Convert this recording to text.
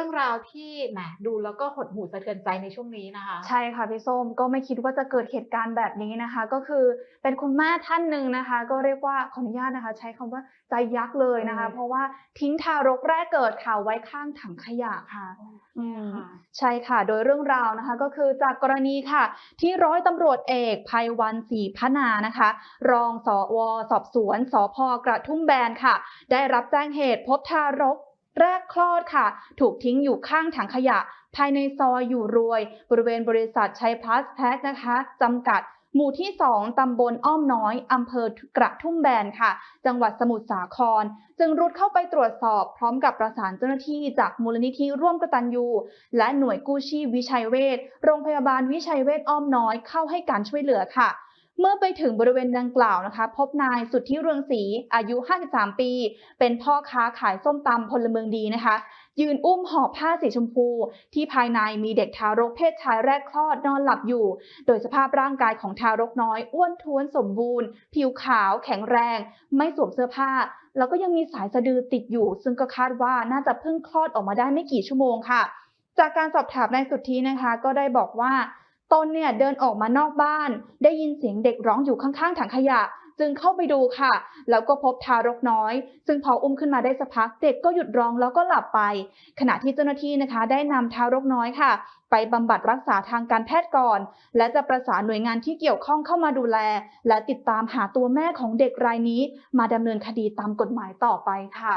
รื่องราวที่แหมดูแล้วก็หดหู่สะเทือนใจในช่วงนี้นะคะ ใช่ค่ะพี่ส้มก็ไม่คิดว่าจะเกิดเหตุการณ์แบบนี้นะคะ ก็คือเป็นคุณแม่ท่านหนึ่งนะคะ ก็เรียกว่าขออนุญาตนะคะ ใช้คำว่าใจยักษ์เลยนะคะอืมเพราะว่าทิ้งทารกแรกเกิดค่ะไว้ข้างถังขยะค่ะอืมค่ะใช่ค่ะ โดยเรื่องราวนะคะ ก็คือจากกรณีค่ะ ที่ร้อยตำรวจเอกภัยวันศรีพนานะคะ รองสวสอบสวนสพกระทุ่มแบนค่ะ ได้รับแจ้งเหตุพบทารก แรกคลอดค่ะ ถูกทิ้งอยู่ข้างถังขยะ ภายในซอยอยู่รวย บริเวณบริษัทชัยพลัสแพ็คนะคะจำกัด หมู่ที่ 2 ตำบลอ้อมน้อย อำเภอกระทุ่มแบนค่ะ จังหวัดสมุทรสาคร จึงรุดเข้าไปตรวจสอบพร้อมกับประสานเจ้าหน้าที่จากมูลนิธิร่วมกตัญญูและหน่วยกู้ชีพวิชัยเวชโรงพยาบาลวิชัยเวชอ้อมน้อยเข้าให้การช่วยเหลือค่ะ เมื่อไปถึงบริเวณดังกล่าวนะคะ พบนายสุทธิเรืองศรีอายุ 53 ปี เป็นพ่อค้าขายส้มตำพลเมืองดีนะคะ ยืนอุ้มห่อผ้าสีชมพู ที่ภายในมีเด็กทารกเพศชายแรกคลอดนอนหลับอยู่ โดยสภาพร่างกายของทารกน้อย อ้วนท้วนสมบูรณ์ ผิวขาวแข็งแรง ไม่สวมเสื้อผ้า แล้วก็ยังมีสายสะดือติดอยู่ ซึ่งก็คาดว่าน่าจะเพิ่งคลอดออกมาได้ไม่กี่ชั่วโมงค่ะจากการสอบถามนายสุทธินะคะ ก็ได้บอกว่า ตนเนี่ยเดินออกมานอกบ้าน ได้ยินเสียงเด็กร้องอยู่ข้างๆถังขยะ จึงเข้าไปดูค่ะ แล้วก็พบทารกน้อย ซึ่งพออุ้มขึ้นมาได้สักพักเด็กก็หยุดร้องแล้วก็หลับไป ขณะที่เจ้าหน้าที่นะคะ ได้นำทารกน้อยค่ะ ไปบำบัดรักษาทางการแพทย์ก่อน และจะประสานหน่วยงานที่เกี่ยวข้องเข้ามาดูแล และติดตามหาตัวแม่ของเด็กรายนี้ มาดำเนินคดีตามกฎหมายต่อไปค่ะ